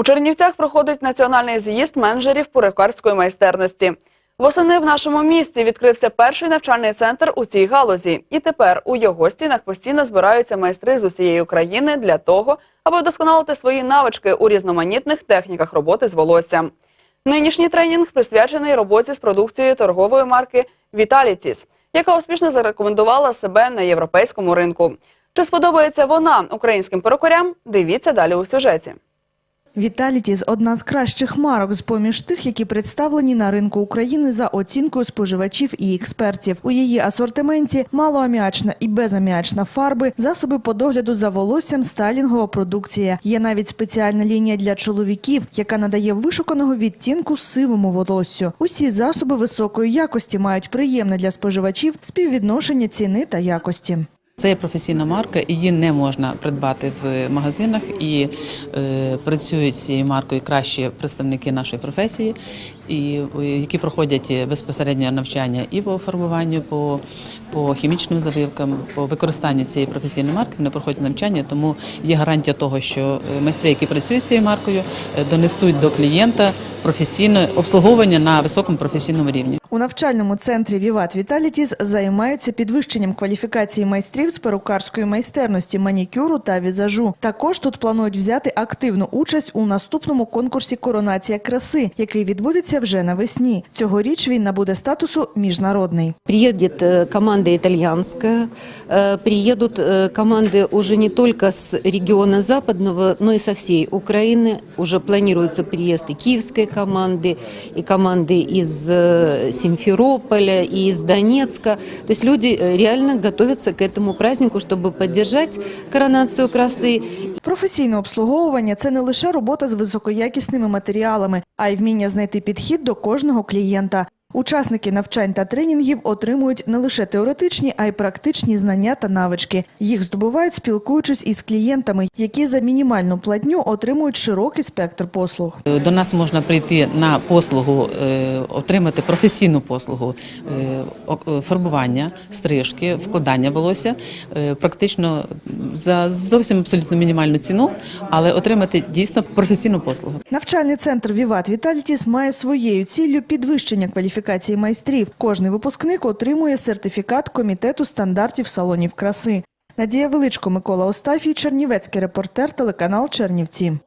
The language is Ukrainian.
У Чернівцях проходить національний з'їзд менеджерів перукарської майстерності. Восени в нашому місті відкрився перший навчальний центр у цій галузі, і тепер у його стінах постійно збираються майстри з усієї України для того, аби вдосконалити свої навички у різноманітних техніках роботи з волоссям. Нинішній тренінг присвячений роботі з продукцією торгової марки Vitalities, яка успішно зарекомендувала себе на європейському ринку. Чи сподобається вона українським перукарям? Дивіться далі у сюжеті. Віталітіс – одна з кращих марок з-поміж тих, які представлені на ринку України за оцінкою споживачів і експертів. У її асортименті малоаміачна і безаміачна фарби, засоби по догляду за волоссям, стайлінгова продукція. Є навіть спеціальна лінія для чоловіків, яка надає вишуканого відтінку сивому волоссю. Усі засоби високої якості мають приємне для споживачів співвідношення ціни та якості. Це є професійна марка, її не можна придбати в магазинах. І е, працюють цією маркою кращі представники нашої професії, і е, які проходять безпосередньо навчання і по фарбуванню, по, по хімічним завивкам, по використанню цієї професійної марки. Вони проходять навчання, тому є гарантія того, що е, майстри, які працюють з цією маркою, е, донесуть до клієнта професійне обслуговування на високому професійному рівні. У навчальному центрі Віват Віталітіс займаються підвищенням кваліфікації майстрів з перукарської майстерності, манікюру та візажу. Також тут планують взяти активну участь у наступному конкурсі Коронація краси, який відбудеться вже навесні. Цьогоріч він набуде статусу міжнародний. Приедет э, команда итальянская, э, приедут э, команды уже не только с региона Западного, но и со всей Украины. Уже планируется приезд и киевской команды, и команды из э, Симферополя, и из Донецка. То есть люди э, реально готовятся к этому празднику, чтобы поддержать коронацию красы Професійне обслуговування це не лише робота з високоякісними матеріалами, а й вміння знайти підхід до кожного клієнта. Учасники навчань та тренінгів отримують не лише теоретичні, а й практичні знання та навички. Їх здобувають, спілкуючись із клієнтами, які за мінімальну платню отримують широкий спектр послуг. До нас можна прийти на послугу, е, отримати професійну послугу е, фарбування, стрижки, вкладання волосся, е, практично за зовсім абсолютно мінімальну ціну, але отримати дійсно професійну послугу. Навчальний центр Віват Віталітіс має своєю ціллю підвищення кваліфікації майстрів. Кожний випускник отримує сертифікат комітету стандартів салонів краси. Надія Величко, Микола Остафій, Чернівецький репортер, телеканал Чернівці.